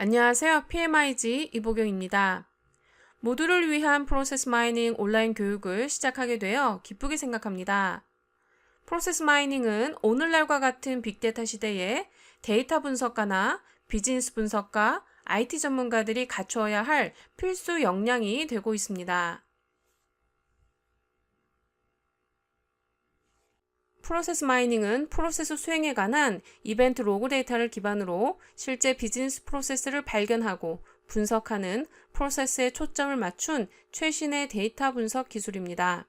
안녕하세요. PMIG 이보경입니다. 모두를 위한 프로세스 마이닝 온라인 교육을 시작하게 되어 기쁘게 생각합니다. 프로세스 마이닝은 오늘날과 같은 빅데이터 시대에 데이터 분석가나 비즈니스 분석가, IT 전문가들이 갖추어야 할 필수 역량이 되고 있습니다. 프로세스 마이닝은 프로세스 수행에 관한 이벤트 로그 데이터를 기반으로 실제 비즈니스 프로세스를 발견하고 분석하는 프로세스에 초점을 맞춘 최신의 데이터 분석 기술입니다.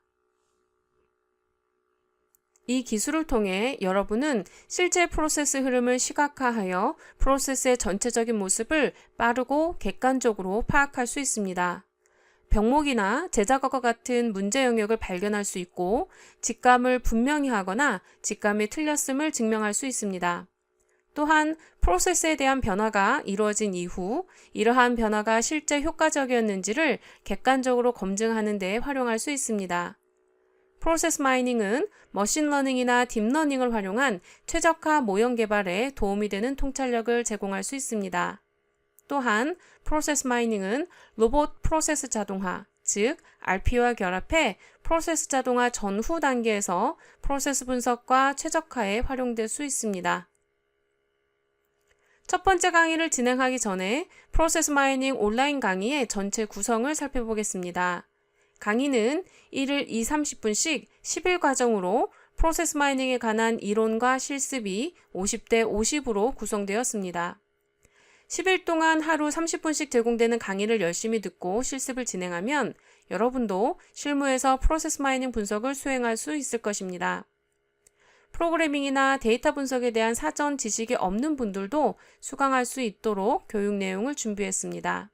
이 기술을 통해 여러분은 실제 프로세스 흐름을 시각화하여 프로세스의 전체적인 모습을 빠르고 객관적으로 파악할 수 있습니다. 병목이나 제자각과 같은 문제 영역을 발견할 수 있고 직감을 분명히 하거나 직감이 틀렸음을 증명할 수 있습니다. 또한 프로세스에 대한 변화가 이루어진 이후 이러한 변화가 실제 효과적이었는지를 객관적으로 검증하는 데 활용할 수 있습니다. 프로세스 마이닝은 머신러닝이나 딥러닝을 활용한 최적화 모형 개발에 도움이 되는 통찰력을 제공할 수 있습니다. 또한 프로세스 마이닝은 로봇 프로세스 자동화, 즉 RP와 결합해 프로세스 자동화 전후 단계에서 프로세스 분석과 최적화에 활용될 수 있습니다. 첫 번째 강의를 진행하기 전에 프로세스 마이닝 온라인 강의의 전체 구성을 살펴보겠습니다. 강의는 1일 2, 30분씩 10일 과정으로 프로세스 마이닝에 관한 이론과 실습이 50대 50으로 구성되었습니다. 10일 동안 하루 30분씩 제공되는 강의를 열심히 듣고 실습을 진행하면 여러분도 실무에서 프로세스 마이닝 분석을 수행할 수 있을 것입니다. 프로그래밍이나 데이터 분석에 대한 사전 지식이 없는 분들도 수강할 수 있도록 교육 내용을 준비했습니다.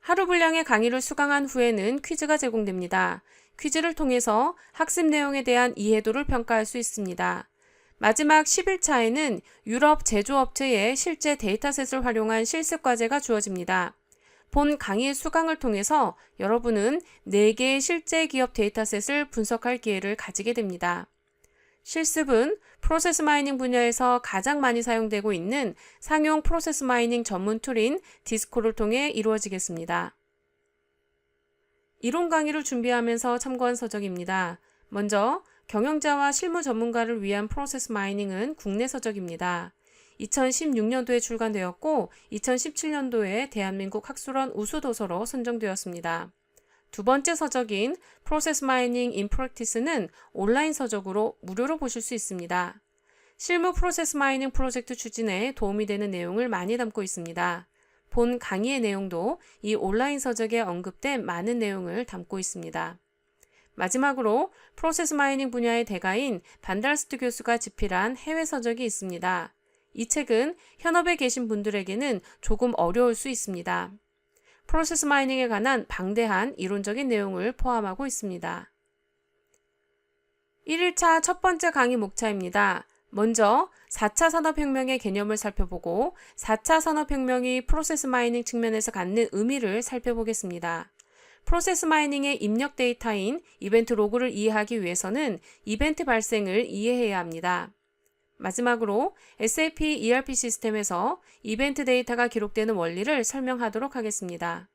하루 분량의 강의를 수강한 후에는 퀴즈가 제공됩니다. 퀴즈를 통해서 학습 내용에 대한 이해도를 평가할 수 있습니다. 마지막 10일차에는 유럽 제조업체의 실제 데이터셋을 활용한 실습 과제가 주어집니다. 본 강의 수강을 통해서 여러분은 4개의 실제 기업 데이터셋을 분석할 기회를 가지게 됩니다. 실습은 프로세스 마이닝 분야에서 가장 많이 사용되고 있는 상용 프로세스 마이닝 전문 툴인 디스코를 통해 이루어지겠습니다. 이론 강의를 준비하면서 참고한 서적입니다. 먼저 경영자와 실무 전문가를 위한 프로세스 마이닝은 국내 서적입니다. 2016년도에 출간되었고 2017년도에 대한민국 학술원 우수도서로 선정되었습니다. 두 번째 서적인 프로세스 마이닝 인 프랙티스는 온라인 서적으로 무료로 보실 수 있습니다. 실무 프로세스 마이닝 프로젝트 추진에 도움이 되는 내용을 많이 담고 있습니다. 본 강의의 내용도 이 온라인 서적에 언급된 많은 내용을 담고 있습니다. 마지막으로 프로세스 마이닝 분야의 대가인 반달스트 교수가 집필한 해외 서적이 있습니다. 이 책은 현업에 계신 분들에게는 조금 어려울 수 있습니다. 프로세스 마이닝에 관한 방대한 이론적인 내용을 포함하고 있습니다. 1일차 첫 번째 강의 목차입니다. 먼저 4차 산업혁명의 개념을 살펴보고 4차 산업혁명이 프로세스 마이닝 측면에서 갖는 의미를 살펴보겠습니다. 프로세스 마이닝의 입력 데이터인 이벤트 로그를 이해하기 위해서는 이벤트 발생을 이해해야 합니다. 마지막으로 SAP ERP 시스템에서 이벤트 데이터가 기록되는 원리를 설명하도록 하겠습니다.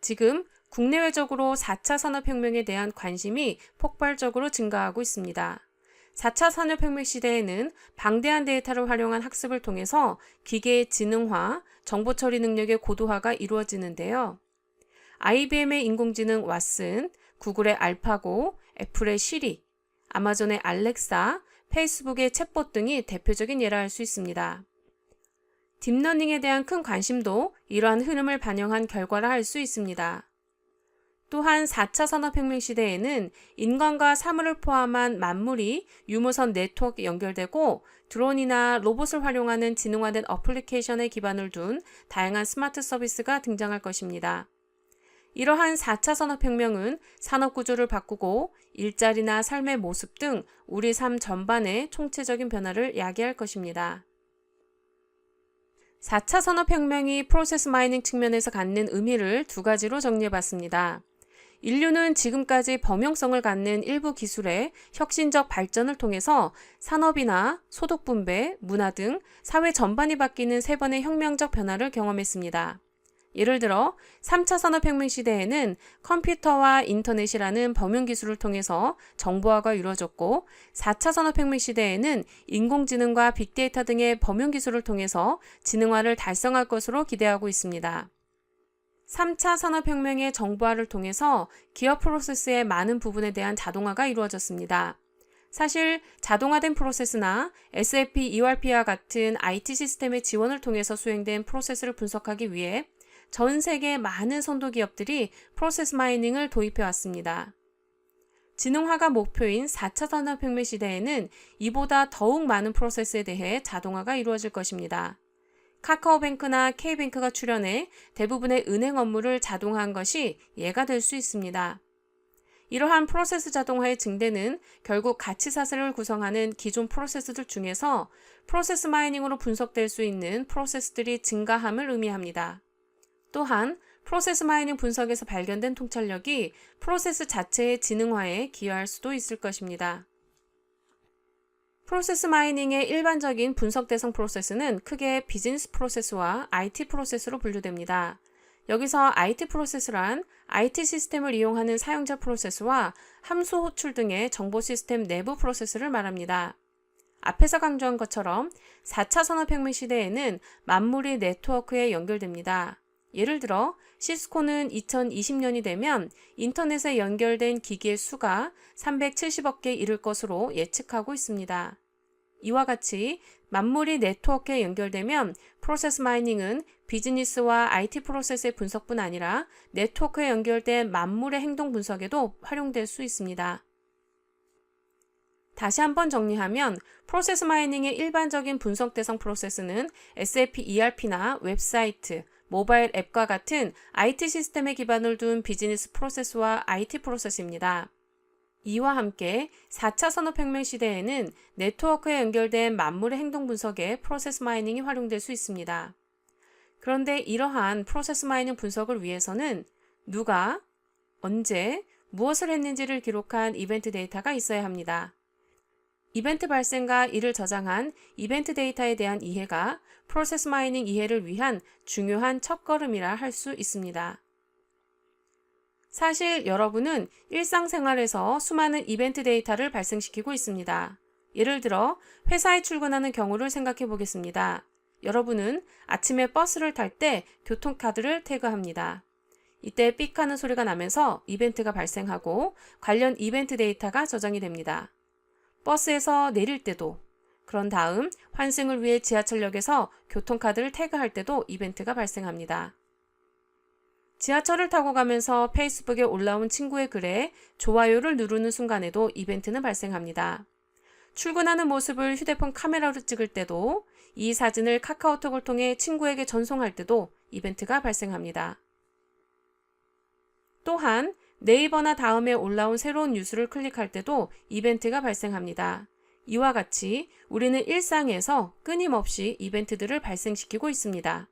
지금 국내외적으로 4차 산업혁명에 대한 관심이 폭발적으로 증가하고 있습니다. 4차 산업혁명 시대에는 방대한 데이터를 활용한 학습을 통해서 기계의 지능화, 정보 처리 능력의 고도화가 이루어지는데요. IBM의 인공지능 왓슨, 구글의 알파고, 애플의 시리, 아마존의 알렉사, 페이스북의 챗봇 등이 대표적인 예라 할 수 있습니다. 딥러닝에 대한 큰 관심도 이러한 흐름을 반영한 결과라 할 수 있습니다. 또한 4차 산업혁명 시대에는 인간과 사물을 포함한 만물이 유무선 네트워크 연결되고 드론이나 로봇을 활용하는 지능화된 어플리케이션에 기반을 둔 다양한 스마트 서비스가 등장할 것입니다. 이러한 4차 산업혁명은 산업구조를 바꾸고 일자리나 삶의 모습 등 우리 삶 전반의 총체적인 변화를 야기할 것입니다. 4차 산업혁명이 프로세스 마이닝 측면에서 갖는 의미를 두 가지로 정리해 봤습니다. 인류는 지금까지 범용성을 갖는 일부 기술의 혁신적 발전을 통해서 산업이나 소득 분배, 문화 등 사회 전반이 바뀌는 세 번의 혁명적 변화를 경험했습니다. 예를 들어 3차 산업혁명 시대에는 컴퓨터와 인터넷이라는 범용 기술을 통해서 정보화가 이루어졌고 4차 산업혁명 시대에는 인공지능과 빅데이터 등의 범용 기술을 통해서 지능화를 달성할 것으로 기대하고 있습니다. 3차 산업혁명의 정보화를 통해서 기업 프로세스의 많은 부분에 대한 자동화가 이루어졌습니다. 사실 자동화된 프로세스나 SAP, ERP와 같은 IT 시스템의 지원을 통해서 수행된 프로세스를 분석하기 위해 전 세계 많은 선도 기업들이 프로세스 마이닝을 도입해 왔습니다. 지능화가 목표인 4차 산업혁명 시대에는 이보다 더욱 많은 프로세스에 대해 자동화가 이루어질 것입니다. 카카오뱅크나 K뱅크가 출연해 대부분의 은행 업무를 자동화한 것이 예가 될 수 있습니다. 이러한 프로세스 자동화의 증대는 결국 가치 사슬을 구성하는 기존 프로세스들 중에서 프로세스 마이닝으로 분석될 수 있는 프로세스들이 증가함을 의미합니다. 또한 프로세스 마이닝 분석에서 발견된 통찰력이 프로세스 자체의 지능화에 기여할 수도 있을 것입니다. 프로세스 마이닝의 일반적인 분석 대상 프로세스는 크게 비즈니스 프로세스와 IT 프로세스로 분류됩니다. 여기서 IT 프로세스란 IT 시스템을 이용하는 사용자 프로세스와 함수 호출 등의 정보 시스템 내부 프로세스를 말합니다. 앞에서 강조한 것처럼 4차 산업혁명 시대에는 만물이 네트워크에 연결됩니다. 예를 들어 시스코는 2020년이 되면 인터넷에 연결된 기기의 수가 370억 개 이를 것으로 예측하고 있습니다. 이와 같이 만물이 네트워크에 연결되면 프로세스 마이닝은 비즈니스와 IT 프로세스의 분석뿐 아니라 네트워크에 연결된 만물의 행동 분석에도 활용될 수 있습니다. 다시 한번 정리하면 프로세스 마이닝의 일반적인 분석 대상 프로세스는 SAP ERP나 웹사이트, 모바일 앱과 같은 IT 시스템에 기반을 둔 비즈니스 프로세스와 IT 프로세스입니다. 이와 함께 4차 산업혁명 시대에는 네트워크에 연결된 만물의 행동 분석에 프로세스 마이닝이 활용될 수 있습니다. 그런데 이러한 프로세스 마이닝 분석을 위해서는 누가, 언제, 무엇을 했는지를 기록한 이벤트 데이터가 있어야 합니다. 이벤트 발생과 이를 저장한 이벤트 데이터에 대한 이해가 프로세스 마이닝 이해를 위한 중요한 첫걸음이라 할 수 있습니다. 사실 여러분은 일상생활에서 수많은 이벤트 데이터를 발생시키고 있습니다. 예를 들어 회사에 출근하는 경우를 생각해 보겠습니다. 여러분은 아침에 버스를 탈 때 교통카드를 태그합니다. 이때 삑 하는 소리가 나면서 이벤트가 발생하고 관련 이벤트 데이터가 저장이 됩니다. 버스에서 내릴 때도 그런 다음 환승을 위해 지하철역에서 교통카드를 태그할 때도 이벤트가 발생합니다. 지하철을 타고 가면서 페이스북에 올라온 친구의 글에 좋아요를 누르는 순간에도 이벤트는 발생합니다. 출근하는 모습을 휴대폰 카메라로 찍을 때도 이 사진을 카카오톡을 통해 친구에게 전송할 때도 이벤트가 발생합니다. 또한 네이버나 다음에 올라온 새로운 뉴스를 클릭할 때도 이벤트가 발생합니다. 이와 같이 우리는 일상에서 끊임없이 이벤트들을 발생시키고 있습니다.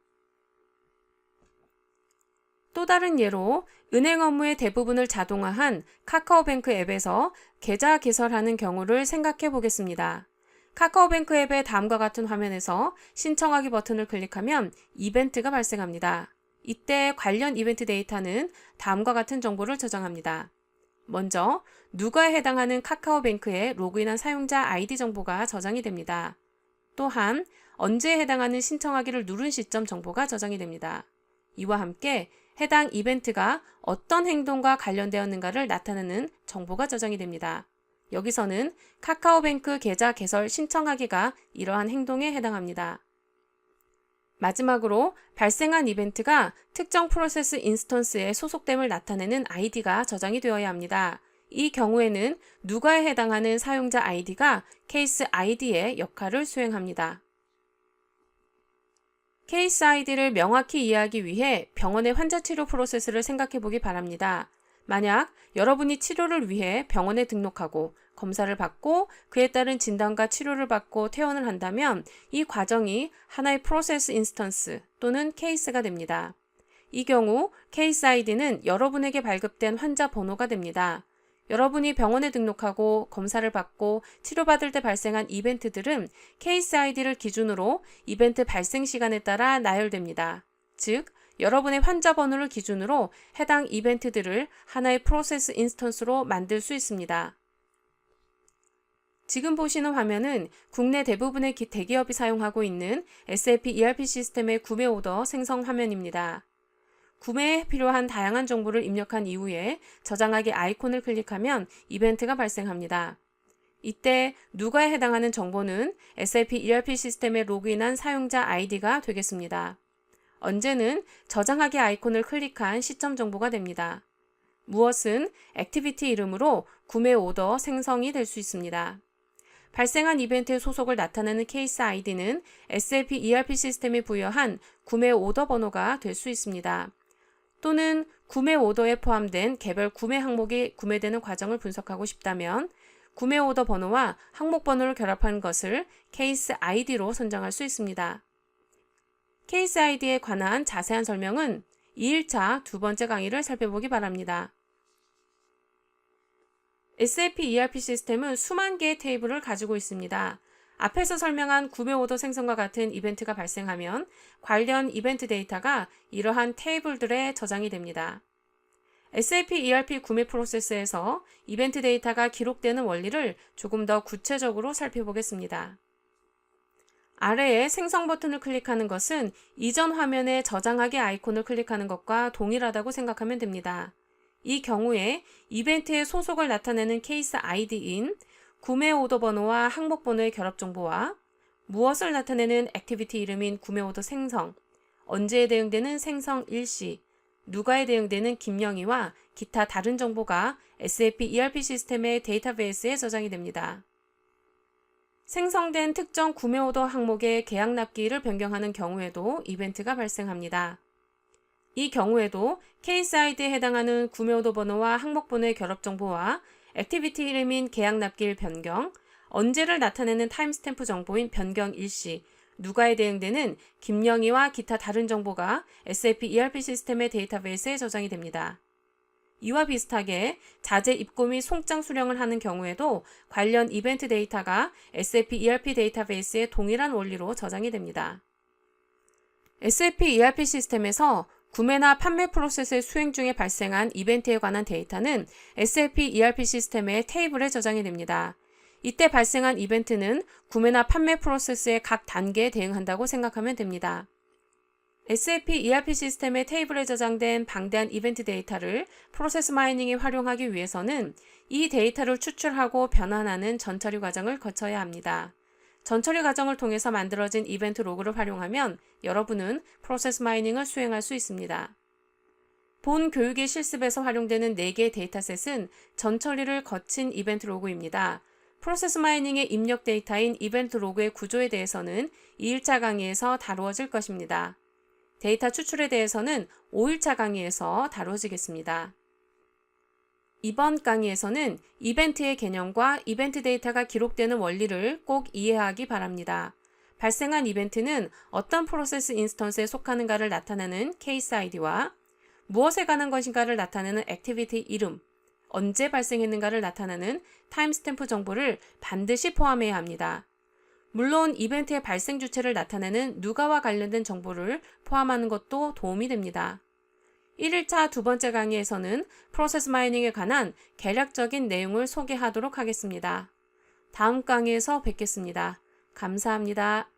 또 다른 예로 은행 업무의 대부분을 자동화한 카카오뱅크 앱에서 계좌 개설하는 경우를 생각해 보겠습니다. 카카오뱅크 앱의 다음과 같은 화면에서 신청하기 버튼을 클릭하면 이벤트가 발생합니다. 이때 관련 이벤트 데이터는 다음과 같은 정보를 저장합니다. 먼저 누가에 해당하는 카카오뱅크에 로그인한 사용자 아이디 정보가 저장이 됩니다. 또한 언제에 해당하는 신청하기를 누른 시점 정보가 저장이 됩니다. 이와 함께 해당 이벤트가 어떤 행동과 관련되었는가를 나타내는 정보가 저장이 됩니다. 여기서는 카카오뱅크 계좌 개설 신청하기가 이러한 행동에 해당합니다. 마지막으로 발생한 이벤트가 특정 프로세스 인스턴스에 소속됨을 나타내는 아이디가 저장이 되어야 합니다. 이 경우에는 누가에 해당하는 사용자 아이디가 케이스 아이디의 역할을 수행합니다. 케이스 아이디를 명확히 이해하기 위해 병원의 환자 치료 프로세스를 생각해 보기 바랍니다. 만약 여러분이 치료를 위해 병원에 등록하고 검사를 받고 그에 따른 진단과 치료를 받고 퇴원을 한다면 이 과정이 하나의 프로세스 인스턴스 또는 케이스가 됩니다. 이 경우 케이스 아이디는 여러분에게 발급된 환자 번호가 됩니다. 여러분이 병원에 등록하고 검사를 받고 치료받을 때 발생한 이벤트들은 케이스 아이디를 기준으로 이벤트 발생 시간에 따라 나열됩니다. 즉, 여러분의 환자 번호를 기준으로 해당 이벤트들을 하나의 프로세스 인스턴스로 만들 수 있습니다. 지금 보시는 화면은 국내 대부분의 기- 대기업이 사용하고 있는 SAP ERP 시스템의 구매 오더 생성 화면입니다. 구매에 필요한 다양한 정보를 입력한 이후에 저장하기 아이콘을 클릭하면 이벤트가 발생합니다. 이때 누가에 해당하는 정보는 SAP ERP 시스템에 로그인한 사용자 아이디가 되겠습니다. 언제는 저장하기 아이콘을 클릭한 시점 정보가 됩니다. 무엇은 액티비티 이름으로 구매 오더 생성이 될 수 있습니다. 발생한 이벤트의 소속을 나타내는 케이스 아이디는 SAP ERP 시스템이 부여한 구매 오더 번호가 될 수 있습니다. 또는 구매 오더에 포함된 개별 구매 항목이 구매되는 과정을 분석하고 싶다면 구매 오더 번호와 항목 번호를 결합한 것을 케이스 아이디로 선정할 수 있습니다. 케이스 아이디에 관한 자세한 설명은 2일차 두 번째 강의를 살펴보기 바랍니다. SAP ERP 시스템은 수만 개의 테이블을 가지고 있습니다. 앞에서 설명한 구매 오더 생성과 같은 이벤트가 발생하면 관련 이벤트 데이터가 이러한 테이블들에 저장이 됩니다. SAP ERP 구매 프로세스에서 이벤트 데이터가 기록되는 원리를 조금 더 구체적으로 살펴보겠습니다. 아래에 생성 버튼을 클릭하는 것은 이전 화면에 저장하기 아이콘을 클릭하는 것과 동일하다고 생각하면 됩니다. 이 경우에 이벤트의 소속을 나타내는 케이스 아이디인 구매 오더 번호와 항목 번호의 결합 정보와 무엇을 나타내는 액티비티 이름인 구매 오더 생성, 언제에 대응되는 생성 일시, 누가에 대응되는 김영희와 기타 다른 정보가 SAP ERP 시스템의 데이터베이스에 저장이 됩니다. 생성된 특정 구매 오더 항목의 계약 납기일을 변경하는 경우에도 이벤트가 발생합니다. 이 경우에도 케이스 아이디에 해당하는 구매 오더 번호와 항목 번호의 결합 정보와 액티비티 이름인 계약 납기일 변경, 언제를 나타내는 타임스탬프 정보인 변경 일시, 누가에 대응되는 김영희와 기타 다른 정보가 SAP ERP 시스템의 데이터베이스에 저장이 됩니다. 이와 비슷하게 자재 입고 및 송장 수령을 하는 경우에도 관련 이벤트 데이터가 SAP ERP 데이터베이스에 동일한 원리로 저장이 됩니다. SAP ERP 시스템에서 구매나 판매 프로세스의 수행 중에 발생한 이벤트에 관한 데이터는 SAP ERP 시스템의 테이블에 저장이 됩니다. 이때 발생한 이벤트는 구매나 판매 프로세스의 각 단계에 대응한다고 생각하면 됩니다. SAP ERP 시스템의 테이블에 저장된 방대한 이벤트 데이터를 프로세스 마이닝에 활용하기 위해서는 이 데이터를 추출하고 변환하는 전처리 과정을 거쳐야 합니다. 전처리 과정을 통해서 만들어진 이벤트 로그를 활용하면 여러분은 프로세스 마이닝을 수행할 수 있습니다. 본 교육의 실습에서 활용되는 4개의 데이터셋은 전처리를 거친 이벤트 로그입니다. 프로세스 마이닝의 입력 데이터인 이벤트 로그의 구조에 대해서는 2일차 강의에서 다루어질 것입니다. 데이터 추출에 대해서는 5일차 강의에서 다루어지겠습니다. 이번 강의에서는 이벤트의 개념과 이벤트 데이터가 기록되는 원리를 꼭 이해하기 바랍니다. 발생한 이벤트는 어떤 프로세스 인스턴스에 속하는가를 나타내는 케이스 아이디와 무엇에 관한 것인가를 나타내는 액티비티 이름, 언제 발생했는가를 나타내는 타임스탬프 정보를 반드시 포함해야 합니다. 물론 이벤트의 발생 주체를 나타내는 누가와 관련된 정보를 포함하는 것도 도움이 됩니다. 1일차 두 번째 강의에서는 프로세스 마이닝에 관한 개략적인 내용을 소개하도록 하겠습니다. 다음 강의에서 뵙겠습니다. 감사합니다.